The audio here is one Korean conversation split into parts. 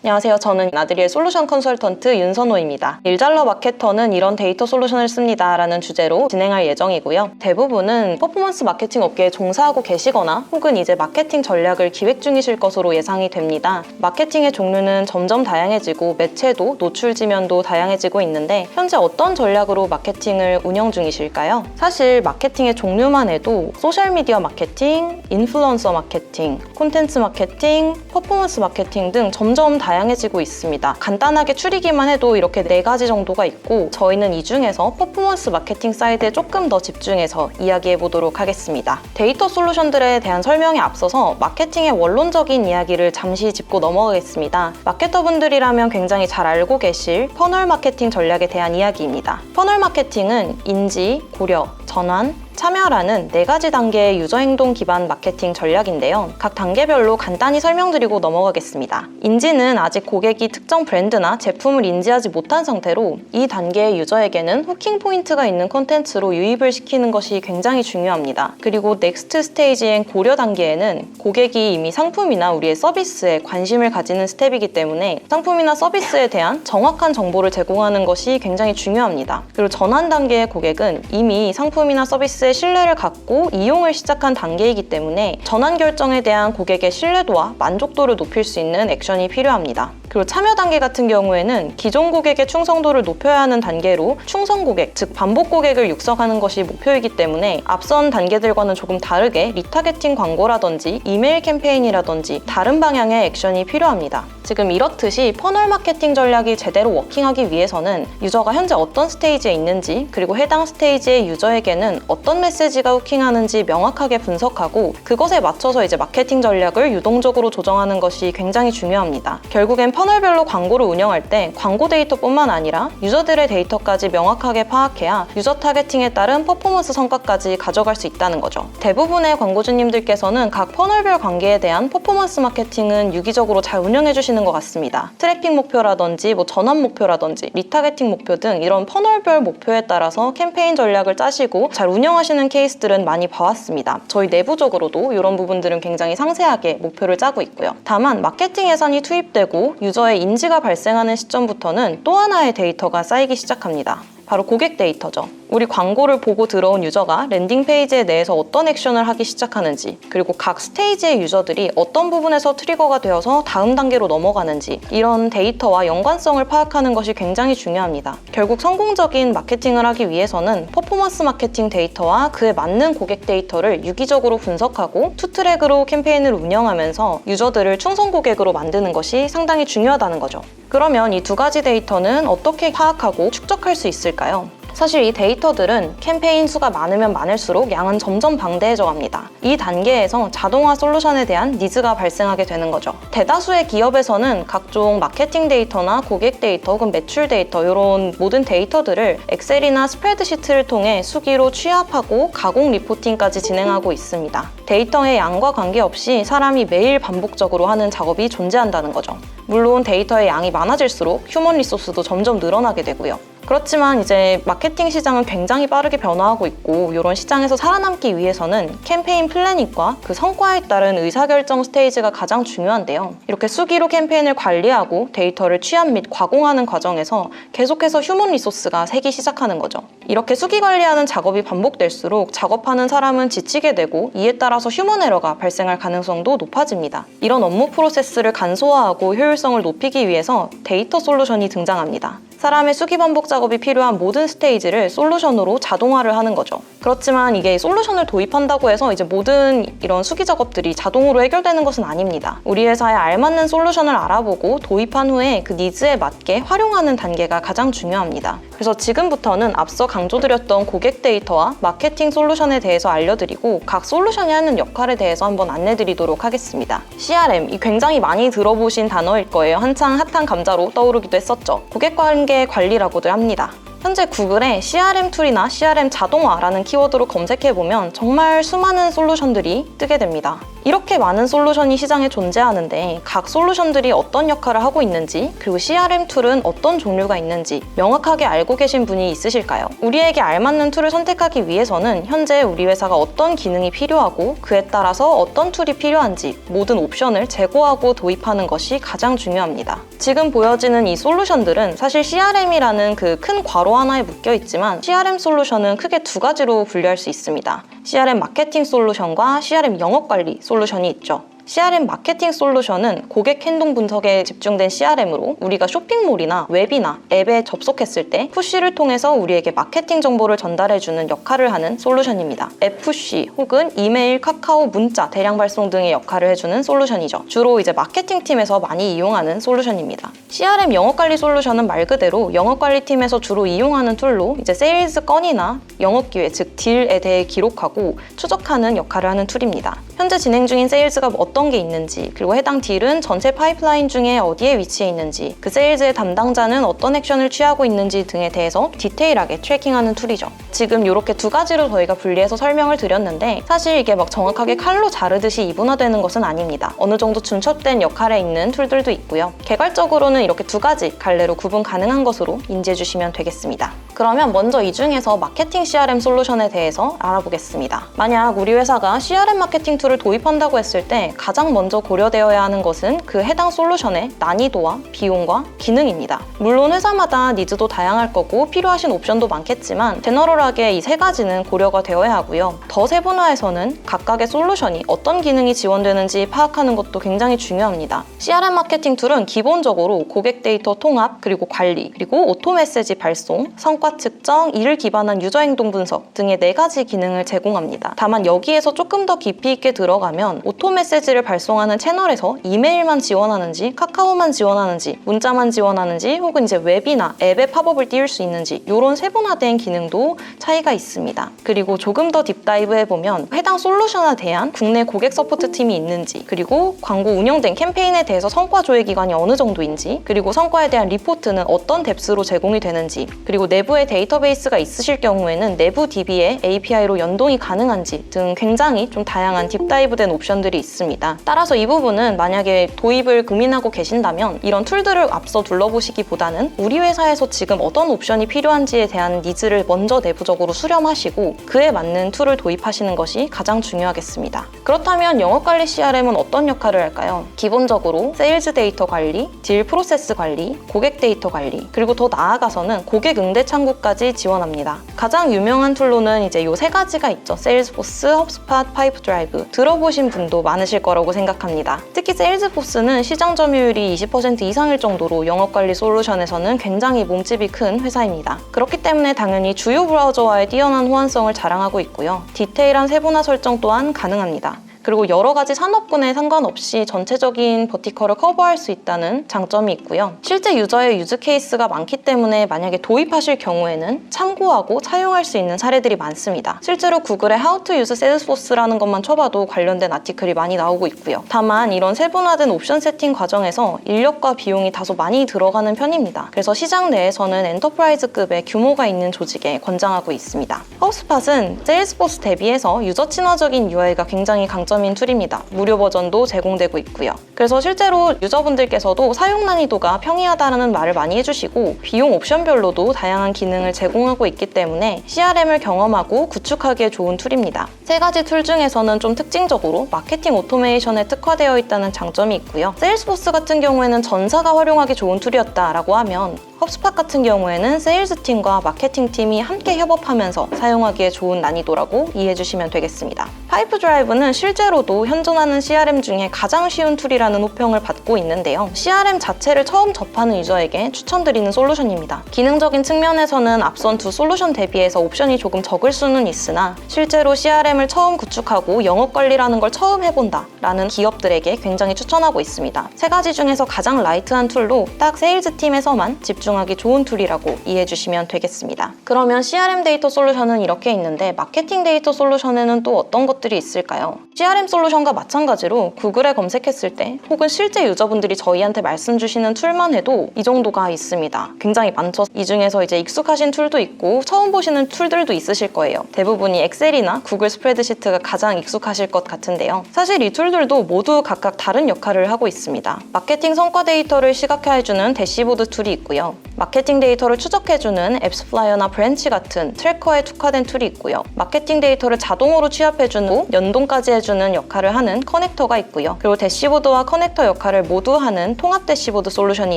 안녕하세요. 저는 나들이의 솔루션 컨설턴트 윤선호입니다. 일잘러 마케터는 이런 데이터 솔루션을 씁니다. 라는 주제로 진행할 예정이고요. 대부분은 퍼포먼스 마케팅 업계에 종사하고 계시거나 혹은 이제 마케팅 전략을 기획 중이실 것으로 예상이 됩니다. 마케팅의 종류는 점점 다양해지고 매체도 노출 지면도 다양해지고 있는데 현재 어떤 전략으로 마케팅을 운영 중이실까요? 사실 마케팅의 종류만 해도 소셜미디어 마케팅, 인플루언서 마케팅, 콘텐츠 마케팅, 퍼포먼스 마케팅 등 점점 다 양해지고 있습니다. 간단하게 추리기만 해도 이렇게 네 가지 정도가 있고 저희는 이 중에서 퍼포먼스 마케팅 사이드에 조금 더 집중해서 이야기해 보도록 하겠습니다. 데이터 솔루션들에 대한 설명에 앞서서 마케팅의 원론적인 이야기를 잠시 짚고 넘어가겠습니다. 마케터분들이라면 굉장히 잘 알고 계실 퍼널 마케팅 전략에 대한 이야기입니다. 퍼널 마케팅은 인지, 고려, 전환, 참여라는 네 가지 단계의 유저 행동 기반 마케팅 전략인데요. 각 단계별로 간단히 설명드리고 넘어가겠습니다. 인지는 아직 고객이 특정 브랜드나 제품을 인지하지 못한 상태로 이 단계의 유저에게는 후킹 포인트가 있는 콘텐츠로 유입을 시키는 것이 굉장히 중요합니다. 그리고 넥스트 스테이지인 고려 단계에는 고객이 이미 상품이나 우리의 서비스에 관심을 가지는 스텝이기 때문에 상품이나 서비스에 대한 정확한 정보를 제공하는 것이 굉장히 중요합니다. 그리고 전환 단계의 고객은 이미 상품이나 서비스에 신뢰를 갖고 이용을 시작한 단계이기 때문에 전환 결정에 대한 고객의 신뢰도와 만족도를 높일 수 있는 액션이 필요합니다. 그리고 참여 단계 같은 경우에는 기존 고객의 충성도를 높여야 하는 단계로 충성 고객, 즉 반복 고객을 육성하는 것이 목표이기 때문에 앞선 단계들과는 조금 다르게 리타게팅 광고라든지 이메일 캠페인이라든지 다른 방향의 액션이 필요합니다. 지금 이렇듯이 퍼널 마케팅 전략이 제대로 워킹하기 위해서는 유저가 현재 어떤 스테이지에 있는지 그리고 해당 스테이지의 유저에게는 어떤 메시지가 후킹하는지 명확하게 분석하고 그것에 맞춰서 이제 마케팅 전략을 유동적으로 조정하는 것이 굉장히 중요합니다. 결국엔 퍼널별로 광고를 운영할 때 광고 데이터뿐만 아니라 유저들의 데이터까지 명확하게 파악해야 유저 타겟팅에 따른 퍼포먼스 성과까지 가져갈 수 있다는 거죠. 대부분의 광고주님들께서는 각 퍼널별 관계에 대한 퍼포먼스 마케팅은 유기적으로 잘 운영해 주시는 것 같습니다. 트래픽 목표라든지 뭐 전환 목표라든지 리타게팅 목표 등 이런 퍼널별 목표에 따라서 캠페인 전략을 짜시고 잘 운영하시는 케이스들은 많이 봐왔습니다. 저희 내부적으로도 이런 부분들은 굉장히 상세하게 목표를 짜고 있고요. 다만 마케팅 예산이 투입되고 유저의 인지가 발생하는 시점부터는 또 하나의 데이터가 쌓이기 시작합니다. 바로 고객 데이터죠. 우리 광고를 보고 들어온 유저가 랜딩 페이지에 대해서 어떤 액션을 하기 시작하는지, 그리고 각 스테이지의 유저들이 어떤 부분에서 트리거가 되어서 다음 단계로 넘어가는지, 이런 데이터와 연관성을 파악하는 것이 굉장히 중요합니다. 결국 성공적인 마케팅을 하기 위해서는 퍼포먼스 마케팅 데이터와 그에 맞는 고객 데이터를 유기적으로 분석하고 투트랙으로 캠페인을 운영하면서 유저들을 충성 고객으로 만드는 것이 상당히 중요하다는 거죠. 그러면 이 두 가지 데이터는 어떻게 파악하고 축적할 수 있을까요? 사실 이 데이터들은 캠페인 수가 많으면 많을수록 양은 점점 방대해져 갑니다. 이 단계에서 자동화 솔루션에 대한 니즈가 발생하게 되는 거죠. 대다수의 기업에서는 각종 마케팅 데이터나 고객 데이터 혹은 매출 데이터 이런 모든 데이터들을 엑셀이나 스프레드시트를 통해 수기로 취합하고 가공 리포팅까지 진행하고 있습니다. 데이터의 양과 관계없이 사람이 매일 반복적으로 하는 작업이 존재한다는 거죠. 물론 데이터의 양이 많아질수록 휴먼 리소스도 점점 늘어나게 되고요. 그렇지만 이제 마케팅 시장은 굉장히 빠르게 변화하고 있고 이런 시장에서 살아남기 위해서는 캠페인 플래닝과 그 성과에 따른 의사결정 스테이지가 가장 중요한데요. 이렇게 수기로 캠페인을 관리하고 데이터를 취합 및 가공하는 과정에서 계속해서 휴먼 리소스가 새기 시작하는 거죠. 이렇게 수기 관리하는 작업이 반복될수록 작업하는 사람은 지치게 되고 이에 따라서 휴먼 에러가 발생할 가능성도 높아집니다. 이런 업무 프로세스를 간소화하고 효율성을 높이기 위해서 데이터 솔루션이 등장합니다. 사람의 수기 반복 작업이 필요한 모든 스테이지를 솔루션으로 자동화를 하는 거죠. 그렇지만 이게 솔루션을 도입한다고 해서 이제 모든 이런 수기 작업들이 자동으로 해결되는 것은 아닙니다. 우리 회사에 알맞는 솔루션을 알아보고 도입한 후에 그 니즈에 맞게 활용하는 단계가 가장 중요합니다. 그래서 지금부터는 앞서 강조드렸던 고객 데이터와 마케팅 솔루션에 대해서 알려드리고 각 솔루션이 하는 역할에 대해서 한번 안내드리도록 하겠습니다. CRM, 이 굉장히 많이 들어보신 단어일 거예요. 한창 핫한 감자로 떠오르기도 했었죠. 고객 관계 관리라고들 합니다. 현재 구글에 CRM 툴이나 CRM 자동화라는 키워드로 검색해보면 정말 수많은 솔루션들이 뜨게 됩니다. 이렇게 많은 솔루션이 시장에 존재하는데 각 솔루션들이 어떤 역할을 하고 있는지 그리고 CRM 툴은 어떤 종류가 있는지 명확하게 알고 계신 분이 있으실까요? 우리에게 알맞는 툴을 선택하기 위해서는 현재 우리 회사가 어떤 기능이 필요하고 그에 따라서 어떤 툴이 필요한지 모든 옵션을 제고하고 도입하는 것이 가장 중요합니다. 지금 보여지는 이 솔루션들은 사실 CRM이라는 그 큰 괄호 하나에 묶여 있지만 CRM 솔루션은 크게 두 가지로 분류할 수 있습니다. CRM 마케팅 솔루션과 CRM 영업 관리 솔루션이 있죠. CRM 마케팅 솔루션은 고객 행동 분석에 집중된 CRM으로 우리가 쇼핑몰이나 웹이나 앱에 접속했을 때 푸시를 통해서 우리에게 마케팅 정보를 전달해주는 역할을 하는 솔루션입니다. FC 혹은 이메일, 카카오, 문자, 대량 발송 등의 역할을 해주는 솔루션이죠. 주로 이제 마케팅 팀에서 많이 이용하는 솔루션입니다. CRM 영업 관리 솔루션은 말 그대로 영업 관리 팀에서 주로 이용하는 툴로 이제 세일즈 건이나 영업 기회 즉 딜에 대해 기록하고 추적하는 역할을 하는 툴입니다. 현재 진행 중인 세일즈가 어떤 게 있는지 그리고 해당 딜은 전체 파이프라인 중에 어디에 위치해 있는지 그 세일즈의 담당자는 어떤 액션을 취하고 있는지 등에 대해서 디테일하게 트래킹하는 툴이죠. 지금 이렇게 두 가지로 저희가 분리해서 설명을 드렸는데 사실 이게 막 정확하게 칼로 자르듯이 이분화되는 것은 아닙니다. 어느 정도 준첩된 역할에 있는 툴들도 있고요. 개괄적으로는 이렇게 두 가지 갈래로 구분 가능한 것으로 인지해 주시면 되겠습니다. 그러면 먼저 이 중에서 마케팅 CRM 솔루션에 대해서 알아보겠습니다. 만약 우리 회사가 CRM 마케팅 툴을 도입한다고 했을 때 가장 먼저 고려되어야 하는 것은 그 해당 솔루션의 난이도와 비용과 기능입니다. 물론 회사마다 니즈도 다양할 거고 필요하신 옵션도 많겠지만 제너럴하게 이 세 가지는 고려가 되어야 하고요. 더 세분화해서는 각각의 솔루션이 어떤 기능이 지원되는지 파악하는 것도 굉장히 중요합니다. CRM 마케팅 툴은 기본적으로 고객 데이터 통합 그리고 관리 그리고 오토 메시지 발송, 성과 측정, 이를 기반한 유저 행동 분석 등의 네 가지 기능을 제공합니다. 다만 여기에서 조금 더 깊이 있게 들어가면 오토 메시지를 발송하는 채널에서 이메일만 지원하는지 카카오만 지원하는지 문자만 지원하는지 혹은 이제 웹이나 앱에 팝업을 띄울 수 있는지 이런 세분화된 기능도 차이가 있습니다. 그리고 조금 더 딥다이브 해보면 해당 솔루션에 대한 국내 고객 서포트 팀이 있는지 그리고 광고 운영된 캠페인에 대해서 성과 조회 기간이 어느 정도인지 그리고 성과에 대한 리포트는 어떤 뎁스로 제공이 되는지 그리고 내부에 데이터베이스가 있으실 경우에는 내부 DB에 API로 연동이 가능한지 등 굉장히 좀 다양한 딥다이브된 옵션들이 있습니다. 따라서 이 부분은 만약에 도입을 고민하고 계신다면 이런 툴들을 앞서 둘러보시기보다는 우리 회사에서 지금 어떤 옵션이 필요한지에 대한 니즈를 먼저 내부적으로 수렴하시고 그에 맞는 툴을 도입하시는 것이 가장 중요하겠습니다. 그렇다면 영업관리 CRM은 어떤 역할을 할까요? 기본적으로 세일즈 데이터 관리, 딜 프로세스 관리, 고객 데이터 관리, 그리고 더 나아가서는 고객 응대 창구까지 지원합니다. 가장 유명한 툴로는 이제 요 세 가지가 있죠. 세일즈포스, 헙스팟, 파이프드라이브. 들어보신 분도 많으실 거라고 생각합니다. 특히 세일즈포스는 시장 점유율이 20% 이상일 정도로 영업관리 솔루션에서는 굉장히 몸집이 큰 회사입니다. 그렇기 때문에 당연히 주요 브라우저와의 뛰어난 호환성을 자랑하고 있고요. 디테일한 세분화 설정 또한 가능합니다. 그리고 여러 가지 산업군에 상관없이 전체적인 버티컬을 커버할 수 있다는 장점이 있고요. 실제 유저의 유즈 케이스가 많기 때문에 만약에 도입하실 경우에는 참고하고 차용할 수 있는 사례들이 많습니다. 실제로 구글에 How to use Salesforce라는 것만 쳐봐도 관련된 아티클이 많이 나오고 있고요. 다만 이런 세분화된 옵션 세팅 과정에서 인력과 비용이 다소 많이 들어가는 편입니다. 그래서 시장 내에서는 엔터프라이즈급의 규모가 있는 조직에 권장하고 있습니다. 허스팟은 세일스포스 대비해서 유저 친화적인 UI가 굉장히 강점 인 툴입니다. 무료 버전도 제공되고 있고요. 그래서 실제로 유저분들께서도 사용 난이도가 평이하다는 말을 많이 해주시고 비용 옵션별로도 다양한 기능을 제공하고 있기 때문에 CRM을 경험하고 구축하기에 좋은 툴입니다. 세 가지 툴 중에서는 좀 특징적으로 마케팅 오토메이션에 특화되어 있다는 장점이 있고요. 세일스포스 같은 경우에는 전사가 활용하기 좋은 툴이었다라고 하면 헙스팟 같은 경우에는 세일즈 팀과 마케팅 팀이 함께 협업하면서 사용하기에 좋은 난이도라고 이해해 주시면 되겠습니다. 파이프 드라이브는 실제 로도 현존하는 CRM 중에 가장 쉬운 툴이라는 호평을 받고 있는데요. CRM 자체를 처음 접하는 유저에게 추천드리는 솔루션입니다. 기능적인 측면에서는 앞선 두 솔루션 대비해서 옵션이 조금 적을 수는 있으나 실제로 CRM을 처음 구축하고 영업 관리라는 걸 처음 해본다 라는 기업들에게 굉장히 추천하고 있습니다. 세 가지 중에서 가장 라이트한 툴로 딱 세일즈 팀에서만 집중 집중하기 좋은 툴이라고 이해해 주시면 되겠습니다. 그러면 CRM 데이터 솔루션은 이렇게 있는데 마케팅 데이터 솔루션에는 또 어떤 것들이 있을까요? CRM 솔루션과 마찬가지로 구글에 검색했을 때 혹은 실제 유저분들이 저희한테 말씀 주시는 툴만 해도 이 정도가 있습니다. 굉장히 많죠. 이 중에서 이제 익숙하신 툴도 있고 처음 보시는 툴들도 있으실 거예요. 대부분이 엑셀이나 구글 스프레드시트가 가장 익숙하실 것 같은데요. 사실 이 툴들도 모두 각각 다른 역할을 하고 있습니다. 마케팅 성과 데이터를 시각화해주는 대시보드 툴이 있고요. 마케팅 데이터를 추적해주는 앱스플라이어나 브랜치 같은 트래커에 특화된 툴이 있고요. 마케팅 데이터를 자동으로 취합해주는 연동까지 해주는 역할을 하는 커넥터가 있고요. 그리고 대시보드와 커넥터 역할을 모두 하는 통합 대시보드 솔루션이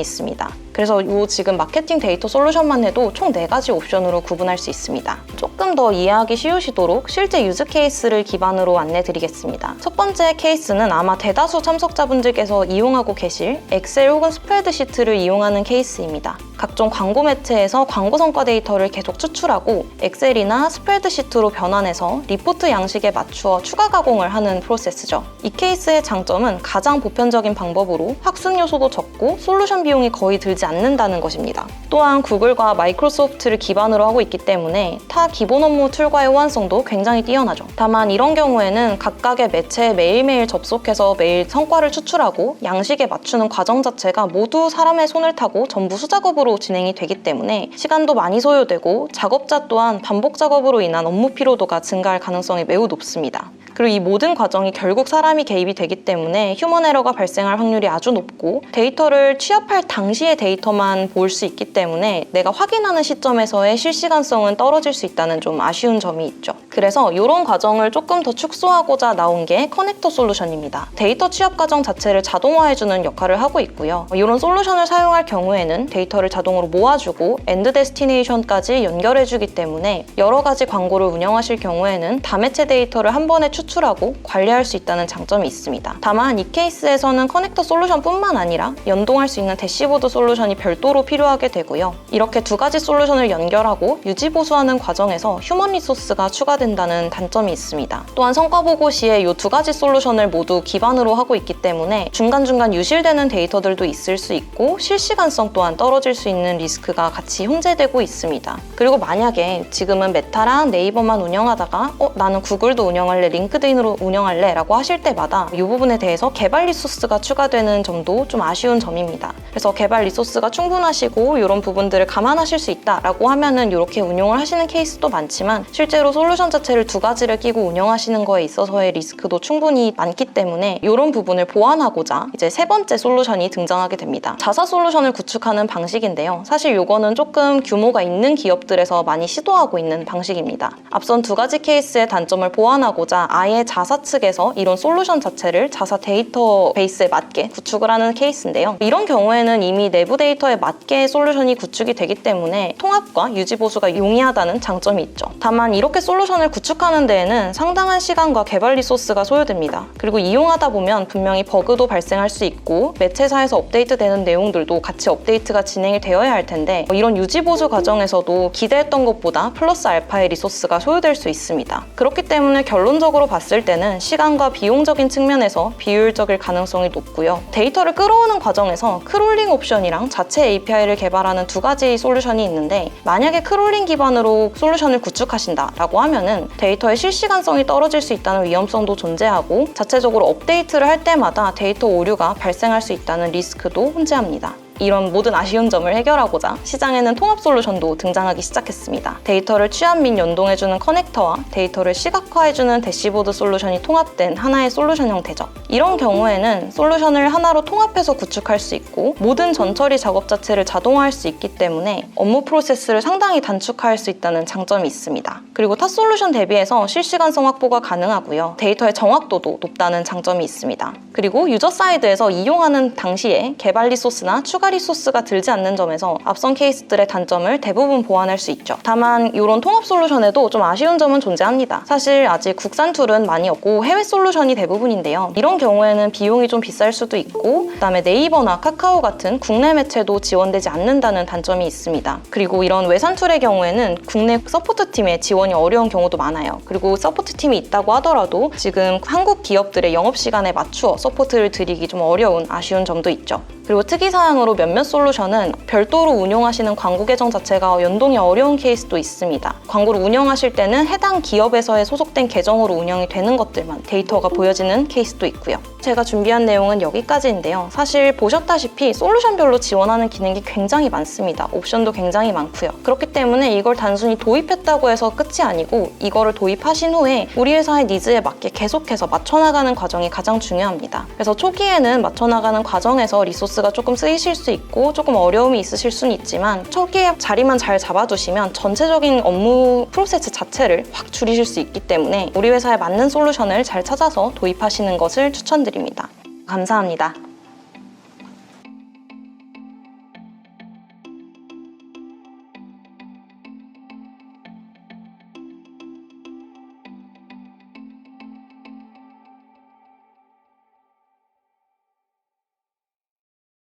있습니다. 그래서 이 지금 마케팅 데이터 솔루션만 해도 총 4가지 옵션으로 구분할 수 있습니다. 조금 더 이해하기 쉬우시도록 실제 유즈 케이스를 기반으로 안내 드리겠습니다. 첫 번째 케이스는 아마 대다수 참석자분들께서 이용하고 계실 엑셀 혹은 스프레드시트를 이용하는 케이스입니다. 각종 광고 매체에서 광고 성과 데이터를 계속 추출하고 엑셀이나 스프레드시트로 변환해서 리포트 양식에 맞추어 추가 가공을 하는 프로세스죠. 이 케이스의 장점은 가장 보편적인 방법으로 학습 요소도 적고 솔루션 비용이 거의 들지 않는다는 것입니다. 또한 구글과 마이크로소프트를 기반으로 하고 있기 때문에 타 기본 업무 툴과의 호환성도 굉장히 뛰어나죠. 다만 이런 경우에는 각각의 매체에 매일매일 접속해서 매일 성과를 추출하고 양식에 맞추는 과정 자체가 모두 사람의 손을 타고 전부 수작업으로 진행이 되기 때문에 시간도 많이 소요되고 작업자 또한 반복 작업으로 인한 업무 피로도가 증가할 가능성이 매우 높습니다. 그리고 이 모든 과정이 결국 사람이 개입이 되기 때문에 휴먼 에러가 발생할 확률이 아주 높고 데이터를 취합할 당시의 데이터만 볼 수 있기 때문에 내가 확인하는 시점에서의 실시간성은 떨어질 수 있다는 좀 아쉬운 점이 있죠. 그래서 이런 과정을 조금 더 축소하고자 나온 게 커넥터 솔루션입니다. 데이터 취합 과정 자체를 자동화해주는 역할을 하고 있고요. 이런 솔루션을 사용할 경우에는 데이터를 자동으로 모아주고 엔드 데스티네이션까지 연결해주기 때문에 여러 가지 광고를 운영하실 경우에는 다매체 데이터를 한 번에 추출하고 관리할 수 있다는 장점이 있습니다. 다만 이 케이스에서는 커넥터 솔루션뿐만 아니라 연동할 수 있는 대시보드 솔루션이 별도로 필요하게 되고요. 이렇게 두 가지 솔루션을 연결하고 유지 보수하는 과정에서 휴먼 리소스가 추가 된다는 단점이 있습니다. 또한 성과 보고 시에 이 두 가지 솔루션을 모두 기반으로 하고 있기 때문에 중간중간 유실되는 데이터들도 있을 수 있고 실시간성 또한 떨어질 수 있는 리스크가 같이 혼재되고 있습니다. 그리고 만약에 지금은 메타랑 네이버만 운영하다가 어 나는 구글도 운영할래 링크드인으로 운영할래 라고 하실 때마다 이 부분에 대해서 개발 리소스가 추가되는 점도 좀 아쉬운 점입니다. 그래서 개발 리소스가 충분하시고 이런 부분들을 감안하실 수 있다라고 하면은 이렇게 운용을 하시는 케이스도 많지만 실제로 솔루션 자체를 두 가지를 끼고 운영하시는 거에 있어서의 리스크도 충분히 많기 때문에 이런 부분을 보완하고자 이제 세 번째 솔루션이 등장하게 됩니다. 자사 솔루션을 구축하는 방식인데요. 사실 이거는 조금 규모가 있는 기업들에서 많이 시도하고 있는 방식입니다. 앞선 두 가지 케이스의 단점을 보완하고자 아예 자사 측에서 이런 솔루션 자체를 자사 데이터 베이스에 맞게 구축을 하는 케이스인데요. 이런 경우에 는 이미 내부 데이터에 맞게 솔루션이 구축이 되기 때문에 통합과 유지 보수가 용이하다는 장점이 있죠. 다만 이렇게 솔루션을 구축하는 데에는 상당한 시간과 개발 리소스가 소요됩니다. 그리고 이용하다 보면 분명히 버그도 발생할 수 있고 매체사에서 업데이트되는 내용들도 같이 업데이트가 진행이 되어야 할 텐데 이런 유지 보수 과정에서도 기대했던 것보다 플러스 알파의 리소스가 소요될 수 있습니다. 그렇기 때문에 결론적으로 봤을 때는 시간과 비용적인 측면에서 비효율적일 가능성이 높고요. 데이터를 끌어오는 과정에서 크롤 링 옵션이랑 자체 API를 개발하는 두 가지 솔루션이 있는데 만약에 크롤링 기반으로 솔루션을 구축하신다라고 하면은 데이터의 실시간성이 떨어질 수 있다는 위험성도 존재하고 자체적으로 업데이트를 할 때마다 데이터 오류가 발생할 수 있다는 리스크도 혼재합니다. 이런 모든 아쉬운 점을 해결하고자 시장에는 통합 솔루션도 등장하기 시작했습니다. 데이터를 취합 및 연동해주는 커넥터와 데이터를 시각화해주는 대시보드 솔루션이 통합된 하나의 솔루션 형태죠. 이런 경우에는 솔루션을 하나로 통합해서 구축할 수 있고 모든 전처리 작업 자체를 자동화할 수 있기 때문에 업무 프로세스를 상당히 단축할 수 있다는 장점이 있습니다. 그리고 타 솔루션 대비해서 실시간성 확보가 가능하고요. 데이터의 정확도도 높다는 장점이 있습니다. 그리고 유저 사이드에서 이용하는 당시에 개발 리소스나 추가 리소스가 들지 않는 점에서 앞선 케이스들의 단점을 대부분 보완할 수 있죠. 다만 이런 통합 솔루션에도 좀 아쉬운 점은 존재합니다. 사실 아직 국산 툴은 많이 없고 해외 솔루션이 대부분인데요. 이런 경우에는 비용이 좀 비쌀 수도 있고 그다음에 네이버나 카카오 같은 국내 매체도 지원되지 않는다는 단점이 있습니다. 그리고 이런 외산 툴의 경우에는 국내 서포트 팀의 지원이 어려운 경우도 많아요. 그리고 서포트 팀이 있다고 하더라도 지금 한국 기업들의 영업 시간에 맞추어 서포트를 드리기 좀 어려운 아쉬운 점도 있죠. 그리고 특이사항으로 몇몇 솔루션은 별도로 운용하시는 광고 계정 자체가 연동이 어려운 케이스도 있습니다. 광고를 운영하실 때는 해당 기업에서의 소속된 계정으로 운영이 되는 것들만 데이터가 보여지는 케이스도 있고요. 제가 준비한 내용은 여기까지인데요. 사실 보셨다시피 솔루션별로 지원하는 기능이 굉장히 많습니다. 옵션도 굉장히 많고요. 그렇기 때문에 이걸 단순히 도입했다고 해서 끝이 아니고 이거를 도입하신 후에 우리 회사의 니즈에 맞게 계속해서 맞춰나가는 과정이 가장 중요합니다. 그래서 초기에는 맞춰나가는 과정에서 리소스가 조금 쓰이실 수 있고 조금 어려움이 있으실 수는 있지만 초기에 자리만 잘 잡아두시면 전체적인 업무 프로세스 자체를 확 줄이실 수 있기 때문에 우리 회사에 맞는 솔루션을 잘 찾아서 도입하시는 것을 추천드립니다. 감사합니다.